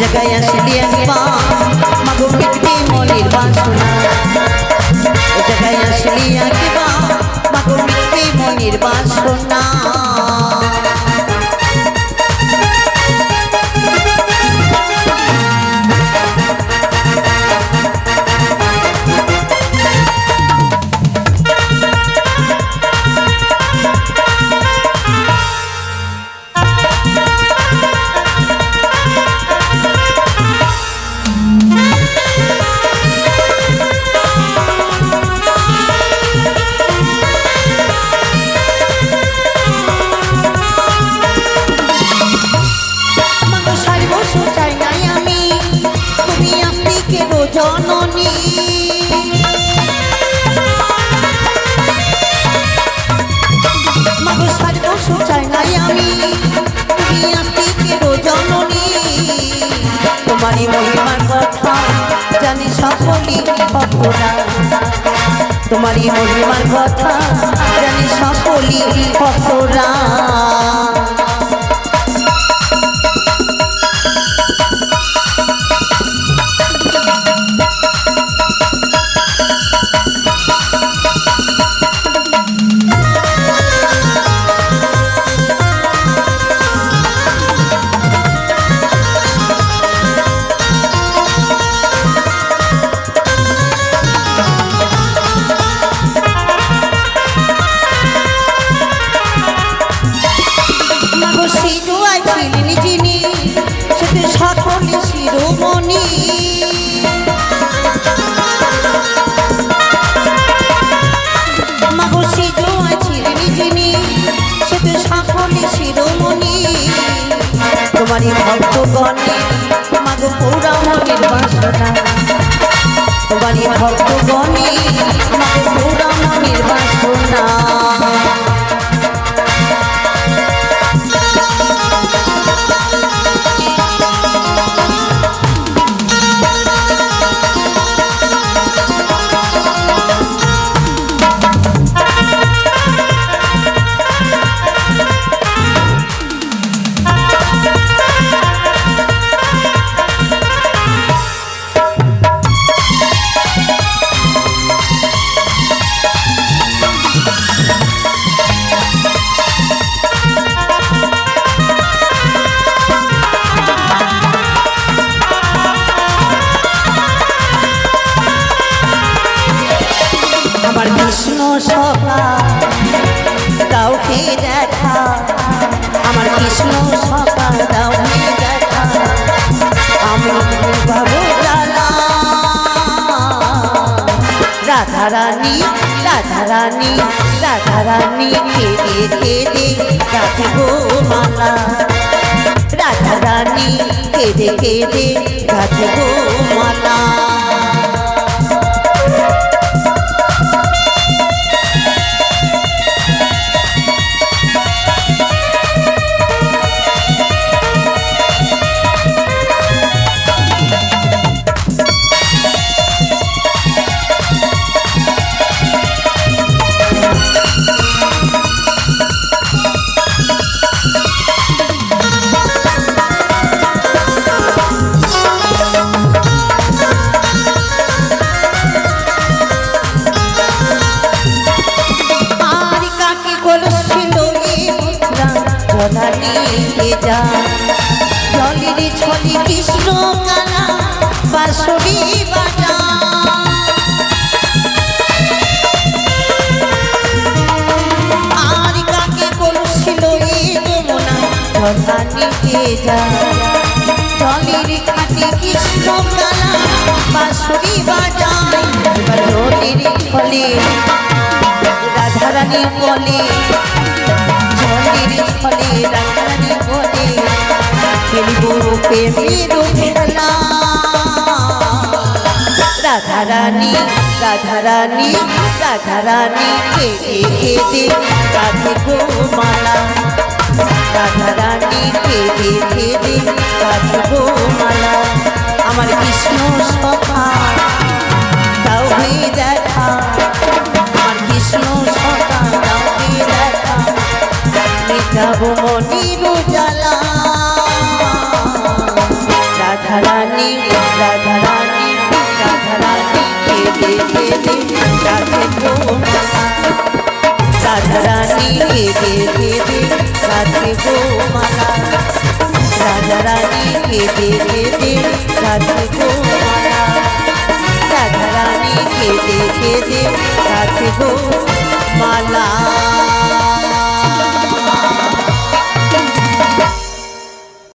जगाया शिलियन मगो पिटकी मोली बासुना তোমারই মহিমার কথা জানি সকলই ভক্তরা তোমারই মহিমার কথা জানি সকলই ভক্তরা তোমারই ভক্তগণে মাগো পৌরামণির বাসনা। তোমারই ভক্তগণে সখা কাউকে দেখা, আমার কৃষ্ণ সখা কাউকে দেখা। আমি বাবু রাধা রানী রাধা রানী রাধা রানী রাধে মালা। জলা নিয়ে যা। জলের ছলি কৃষ্ণ কানা বাঁশরি বাজা আর কাকে কলছিল যমুনা? জলা নিয়ে যা। জলের খাটি কৃষ্ণ কানা বাঁশরি এবার জলের ছলে রাধারানী বলে খেলব প্রেমের খেলা রাধারানী রাধারানী রাধারানী কেঁদে কেঁদে রাধে গো মালা রাধারানী কেঁদে কেঁদে রাধে গো মালা আমার কৃষ্ণ সখা তাও হয়ে দেখা আমার কৃষ্ণ সখা তাও হয়ে দেখা মেটাবো মনির জ্বালা রাধারানী রাধারানী রাধারানী কেঁদে কেঁদে রাখে গো মালা রাজা রানী কেঁদে কেঁদে রাখে গো মালা রাজা রানী কেঁদে কেঁদে রাখে গো মালা রাজা রানী কেঁদে কেঁদে রাখে গো